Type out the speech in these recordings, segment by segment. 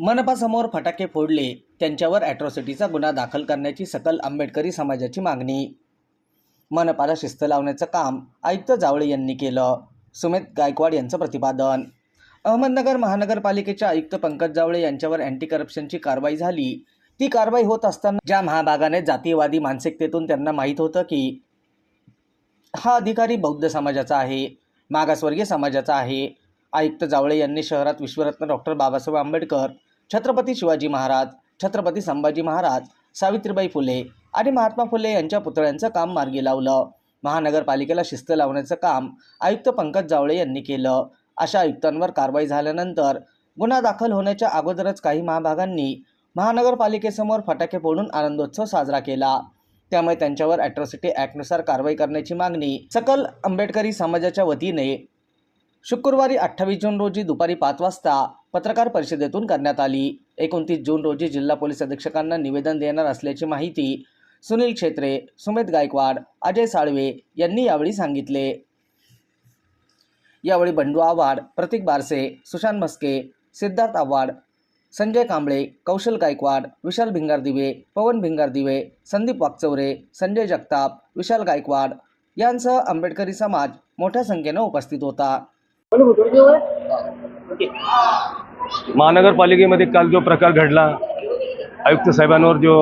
मनपासमोर फटाके फोडले त्यांच्यावर ॲट्रॉसिटीचा गुन्हा दाखल करण्याची सकल आंबेडकरी समाजाची मागणी. मनपाला शिस्त लावण्याचं काम आयुक्त जावळे यांनी केलं सुमित गायकवाड यांचं प्रतिपादन. अहमदनगर महानगरपालिकेच्या आयुक्त पंकज जावळे यांच्यावर अँटी करप्शनची कारवाई झाली. ती कारवाई होत असताना ज्या महाभागाने जातीयवादी मानसिकतेतून त्यांना माहीत होतं की हा अधिकारी बौद्ध समाजाचा आहे मागासवर्गीय समाजाचा आहे आयुक्त जावळे यांनी शहरात विश्वरत्न डॉक्टर बाबासाहेब आंबेडकर छत्रपती शिवाजी महाराज छत्रपती संभाजी महाराज सावित्रीबाई फुले आणि महात्मा फुले यांच्या पुतळ्यांचं काम मार्गी लावलं. महानगरपालिकेला शिस्त लावण्याचं काम आयुक्त पंकज जावळे यांनी केलं. अशा आयुक्तांवर कारवाई झाल्यानंतर गुन्हा दाखल होण्याच्या अगोदरच काही महाभागांनी महानगरपालिकेसमोर फटाके फोडून आनंदोत्सव साजरा केला. त्यामुळे त्यांच्यावर ॲट्रॉसिटी ॲक्टनुसार कारवाई करण्याची मागणी सकल आंबेडकरी समाजाच्या वतीने शुक्रवारी अठ्ठावीस जून रोजी दुपारी पाच वाजता पत्रकार परिषदेतून करण्यात आली. एकोणतीस जून रोजी जिल्हा पोलीस अधीक्षकांना निवेदन देणार असल्याची माहिती सुनील क्षेत्रे सुमित गायकवाड अजय साळवे यांनी यावेळी सांगितले. यावेळी बंडू आव्हाड प्रतीक बारसे सुशांत मस्के सिद्धार्थ आव्हाड संजय कांबळे कौशल गायकवाड विशाल भिंगारदिवे पवन भिंगारदिवे संदीप वाकचौरे संजय जगताप विशाल गायकवाड यांसह आंबेडकरी समाज मोठ्या संख्येनं उपस्थित होता. महानगरपालिकेमध्ये काल जो प्रकार घडला आयुक्त साहेबांवर जो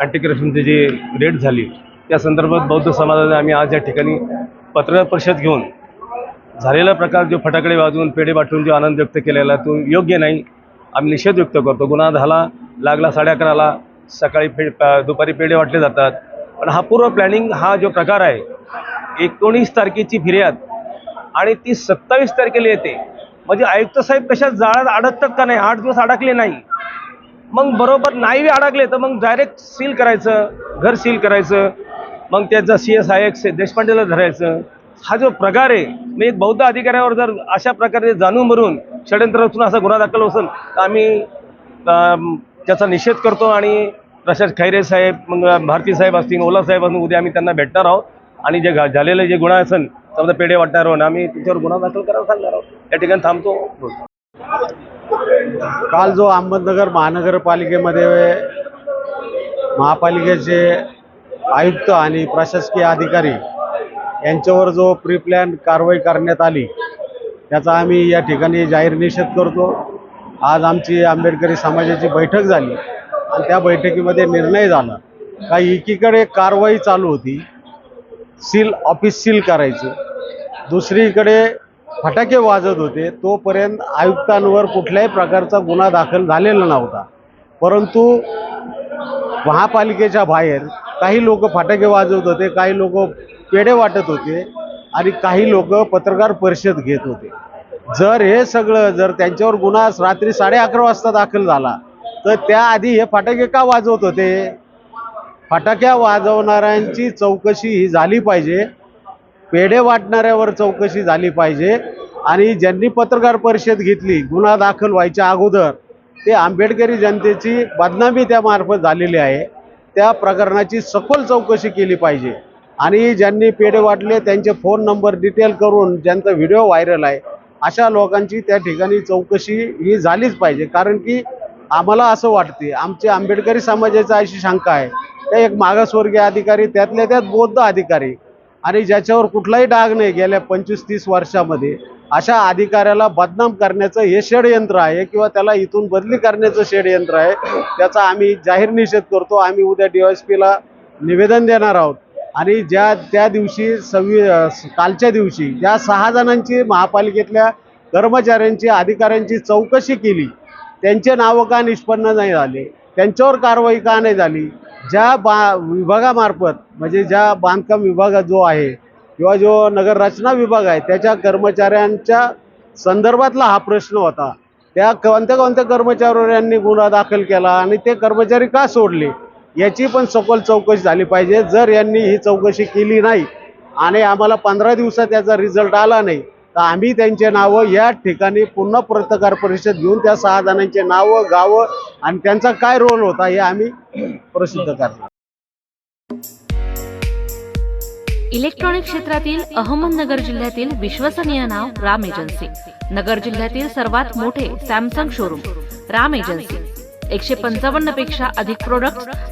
अँटी करप्शनची जी रेट झाली त्या संदर्भात बौद्ध समाजाने आम्ही आज या ठिकाणी पत्रकार परिषद घेऊन झालेला प्रकार जो फटाकडे वाजवून पेढे वाटून जो आनंद व्यक्त केलेला तो योग्य नाही. आम्ही निषेध व्यक्त करतो. गुन्हा झाला लागला साडे अकराला सकाळी पे दुपारी पेढे वाटले जातात. पण हा पूर्व प्लॅनिंग हा जो प्रकार आहे एकोणीस तारखेची फिर्याद आणि ती सत्तावीस तारखेला येते. म्हणजे आयुक्त साहेब कशा जाळ्यात अडकतात का नाही? आठ दिवस अडकले नाही. मग बरोबर नाही अडकले तर मग डायरेक्ट सील करायचं घर सील करायचं. मग त्याचा सी एस आय एक्स देशपांडेला धरायचं. हा जो प्रकार आहे मी एक बौद्ध अधिकाऱ्यावर जर अशा प्रकारे जाणून मरून षडयंत्र रचून असा गुन्हा दाखल असेल तर आम्ही त्याचा निषेध करतो आणि प्रशास खैरे साहेब मग भारती साहेब असतील ओला साहेब असतील उद्या आम्ही त्यांना भेटणार आहोत. आणि जे घा- झालेले जे गुन्हा असेल समजा पेढे वाटणार आहोत आम्ही तुमच्यावर गुन्हा दाखल करायला सांगणार आहोत. या ठिकाणी थांबतो. काल जो अहमदनगर महानगरपालिकेमध्ये महापालिकेचे आयुक्त आणि प्रशासकीय अधिकारी यांच्यावर जो प्री प्लॅन कारवाई करण्यात आली त्याचा आम्ही या ठिकाणी जाहीर निषेध करतो. आज आमची आंबेडकरी समाजाची बैठक झाली आणि त्या बैठकीमध्ये निर्णय झाला का एकीकडे कारवाई चालू होती सील ऑफिस सील करायचं दुसरीकडे फटाके वाजत होते तोपर्यंत आयुक्तांवर कुठल्याही प्रकारचा गुन्हा दाखल झालेला नव्हता. परंतु महापालिकेच्या बाहेर काही लोक फटाके वाजवत होते काही लोक पेढे वाटत होते आणि काही लोक पत्रकार परिषद घेत होते. जर हे सगळं जर त्यांच्यावर गुन्हा रात्री साडे अकरा वाजता दाखल झाला तर त्याआधी हे फटाके का वाजवत होते? फटाक्या वाजवणाऱ्यांची चौकशी ही झाली पाहिजे. पेढे वाटणाऱ्यावर चौकशी झाली पाहिजे. आणि ज्यांनी पत्रकार परिषद घेतली गुन्हा दाखल व्हायच्या अगोदर ते आंबेडकरी जनतेची बदनामी त्यामार्फत झालेली आहे. त्या प्रकरणाची सखोल चौकशी केली पाहिजे. आणि ज्यांनी पेढे वाटले त्यांचे फोन नंबर डिटेल करून ज्यांचा व्हिडिओ व्हायरल आहे अशा लोकांची त्या ठिकाणी चौकशी ही झालीच पाहिजे. कारण की आम्हाला असं वाटते आमचे आंबेडकरी समाजाचा अशी शंका आहे. ते एक मागासवर्गीय अधिकारी त्यातल्या त्यात बौद्ध अधिकारी आणि ज्याच्यावर कुठलाही डाग नाही गेल्या पंचवीस तीस वर्षामध्ये. अशा अधिकाऱ्याला बदनाम करण्याचं हे षडयंत्र आहे किंवा त्याला इथून बदली करण्याचं षडयंत्र आहे त्याचा आम्ही जाहीर निषेध करतो. आम्ही उद्या डी एस पीला निवेदन देणार आहोत. आणि ज्या त्या दिवशी सव्वी कालच्या दिवशी ज्या सहा जणांची महापालिकेतल्या कर्मचाऱ्यांची अधिकाऱ्यांची चौकशी केली. त्यांचे नावं का निष्पन्न नाही झाले? त्यांच्यावर कारवाई का नाही झाली? ज्या बा विभागामार्फत म्हणजे ज्या बांधकाम विभाग जो आहे किंवा जो नगर रचना विभाग आहे त्याच्या कर्मचाऱ्यांच्या संदर्भातला हा प्रश्न होता. त्या कोणत्या कोणत्या कर्मचाऱ्यांनी यांनी गुन्हा दाखल केला आणि ते कर्मचारी का सोडले याची पण सखोल चौकशी झाली पाहिजे. जर यांनी ही चौकशी केली नाही आणि आम्हाला पंधरा दिवसात त्याचा रिझल्ट आला नाही तर आम्ही त्यांचे नावं या ठिकाणी पुन्हा पत्रकार परिषद घेऊन त्या सहा जणांचे नावं गावं आणि त्यांचा काय रोल होता हे आम्ही प्रसिद्ध करणार. इलेक्ट्रॉनिक क्षेत्रातील अहमदनगर जिल्ह्यातील विश्वसनीय नाव राम एजन्सी. नगर जिल्ह्यातील सर्वात मोठे सॅमसंग शोरूम राम एजन्सी. एकशे पंचावन्नपेक्षा अधिक प्रोडक्ट